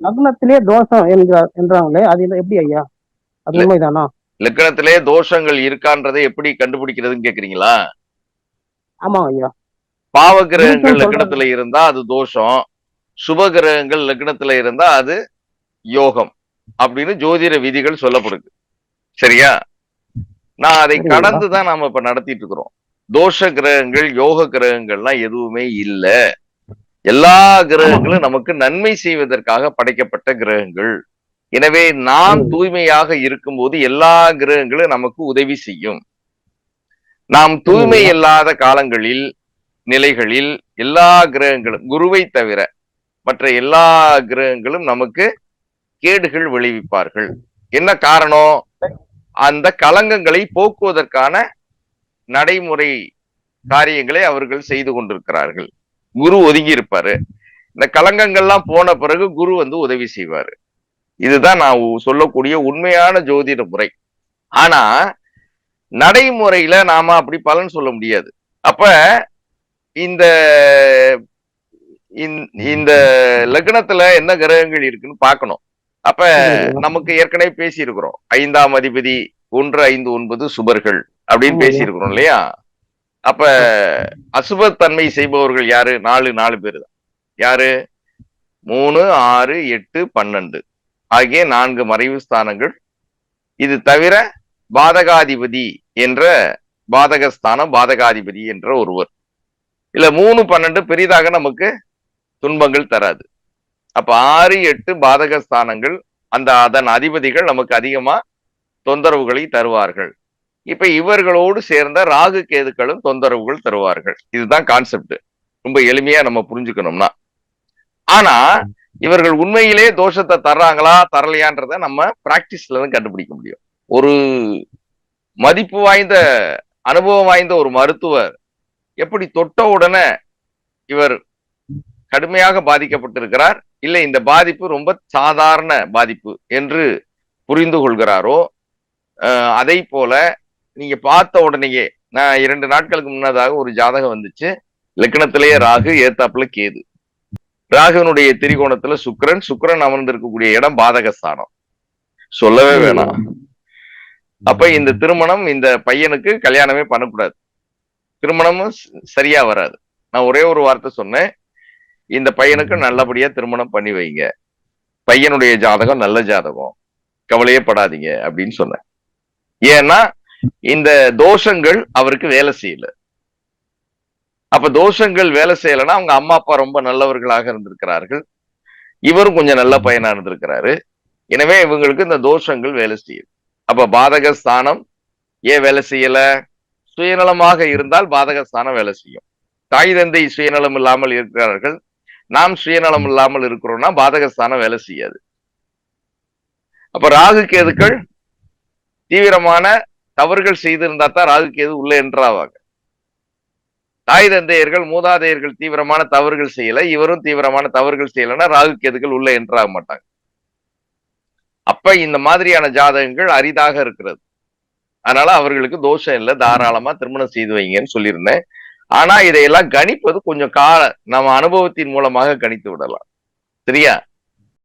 லக்னத்திலே தோஷம் என்கிறார் என்றாங்களே அது எப்படி ஐயா? அது. உண்மைதானா? லக்கணத்திலே தோஷங்கள் இருக்கான்றதை எப்படி கண்டுபிடிக்கிறதுன்னு கேக்குறீங்களா? ஆமா ஐயா. பாவ கிரகங்கள் லக்னத்துல இருந்தா அது தோஷம். சுப கிரகங்கள் லக்னத்துல இருந்தா அது யோகம் அப்படின்னு ஜோதிட விதிகள் சொல்லப்படுது. சரியா? நான் அதை சரிங்க. கடந்து தான் நாம இப்ப நடத்திட்டு இருக்கிறோம். தோஷ கிரகங்கள் யோக கிரகங்கள்லாம் எதுவுமே இல்ல. எல்லா கிரகங்களும் நமக்கு நன்மை செய்வதற்காக படைக்கப்பட்ட கிரகங்கள். எனவே நாம். தூய்மையாக இருக்கும்போது எல்லா கிரகங்களும் நமக்கு உதவி செய்யும். நாம் தூய்மை. இல்லாத காலங்களில் நிலைகளில் எல்லா கிரகங்களும் குருவை தவிர மற்ற எல்லா கிரகங்களும் நமக்கு கேடுகள் விளைவிப்பார்கள். என்ன காரணம்? அந்த களங்கங்களை போக்குவதற்கான நடைமுறை காரியங்களை அவர்கள் செய்து கொண்டிருக்கிறார்கள். குரு ஒதுங்கி இருப்பாரு. இந்த களங்கங்கள்லாம் போன பிறகு குரு வந்து உதவி செய்வாரு. இதுதான் நான் சொல்லக்கூடிய உண்மையான ஜோதிட முறை. ஆனா நடைமுறையில நாம அப்படி பலன் சொல்ல முடியாது. அப்ப இந்த இந்த- லக்னத்துல என்ன கிரகங்கள் இருக்குன்னு பார்க்கணும். அப்ப. நமக்கு ஏற்கனவே பேசியிருக்கிறோம். ஐந்தாம் அதிபதி ஒன்று ஐந்து ஒன்பது சுபர்கள் அப்படின்னு. பேசியிருக்கிறோம் இல்லையா? அப்ப அசுபத்தன்மை செய்பவர்கள் யாரு? நாலு நாலு பேர் தான் யாரு? மூணு ஆறு எட்டு பன்னெண்டு. ஆகிய நான்கு மறைவு ஸ்தானங்கள். இது தவிர பாதகாதிபதி என்ற பாதகஸ்தானம் பாதகாதிபதி என்ற ஒருவர். இல்ல மூணு பன்னெண்டு பெரிதாக நமக்கு துன்பங்கள் தராது. அப்ப ஆறு எட்டு பாதக ஸ்தானங்கள் அந்த அதன் அதிபதிகள் நமக்கு அதிகமா தொந்தரவுகளை தருவார்கள். இப்ப இவர்களோடு சேர்ந்த ராகு கேதுக்களும் தொந்தரவுகள் தருவார்கள். இதுதான் கான்செப்ட் ரொம்ப எளிமையா நம்ம புரிஞ்சுக்கணும்னா. ஆனா இவர்கள் உண்மையிலே தோஷத்தை தர்றாங்களா தரலையான்றத நம்ம பிராக்டிஸ்ல இருந்து கண்டுபிடிக்க முடியும். ஒரு மதிப்பு வாய்ந்த அனுபவம் வாய்ந்த ஒரு மருத்துவர் எப்படி தொட்ட உடனே இவர் கடுமையாக பாதிக்கப்பட்டிருக்கிறார்? இல்லை இந்த பாதிப்பு ரொம்ப சாதாரண பாதிப்பு என்று புரிந்து கொள்கிறாரோ? அதை போல நீங்க பார்த்த உடனேயே நான் இரண்டு நாட்களுக்கு முன்னதாக ஒரு ஜாதகம் வந்துச்சு. லக்னத்திலேயே ராகு ஏத்தாப்புல கேது. ராகுனுடைய திரிகோணத்துல சுக்கிரன் சுக்கிரன் அமர்ந்திருக்கக்கூடிய இடம் பாதகஸ்தானம். சொல்லவே வேணாம். அப்ப இந்த திருமணம் இந்த பையனுக்கு கல்யாணமே பண்ணக்கூடாது. திருமணமும் சரியா வராது. நான் ஒரே ஒரு வார்த்தை சொன்னேன். இந்த பையனுக்கு நல்லபடியா திருமணம் பண்ணி வைங்க. பையனுடைய ஜாதகம் நல்ல ஜாதகம். கவலையே படாதீங்க அப்படின்னு சொன்னேன். ஏன்னா இந்த தோஷங்கள் அவருக்கு வேலை செய்யல. அப்ப தோஷங்கள் வேலை செய்யலைன்னா அவங்க அம்மா அப்பா ரொம்ப நல்லவர்களாக இருந்திருக்கிறார்கள். இவரும் கொஞ்சம் நல்ல பையனா இருந்திருக்கிறாரு. எனவே இவங்களுக்கு இந்த தோஷங்கள் வேலை செய்யுது அப்ப பாதக ஸ்தானம் ஏன் வேலை செய்யல? சுயநலமாக இருந்தால் பாதக ஸ்தானம் வேலை செய்யும். தாய் தந்தை சுயநலம் இல்லாமல் இருக்கிறார்கள். நாம் சுயநலம் இல்லாமல் இருக்கிறோம்னா பாதக ஸ்தானம் வேலை செய்யாது. அப்ப ராகு கேதுக்கள் தீவிரமான தவறுகள் செய்திருந்தா தான் ராகுக்கு கேது உள்ள என்றாவாங்க. தாய் தந்தையர்கள் மூதாதையர்கள் தீவிரமான தவறுகள் செய்யல. இவரும் தீவிரமான தவறுகள் செய்யலைன்னா ராகு கேதுகள் உள்ள என்றாக மாட்டாங்க. அப்ப இந்த மாதிரியான ஜாதகங்கள் அரிதாக இருக்கிறது. அதனால அவர்களுக்கு தோஷம் இல்லை. தாராளமா திருமணம் செய்து வைங்கன்னு சொல்லியிருந்தேன். ஆனா இதையெல்லாம் கணிப்பது கொஞ்சம் கால நம்ம அனுபவத்தின் மூலமாக கணித்து விடலாம். சரியா?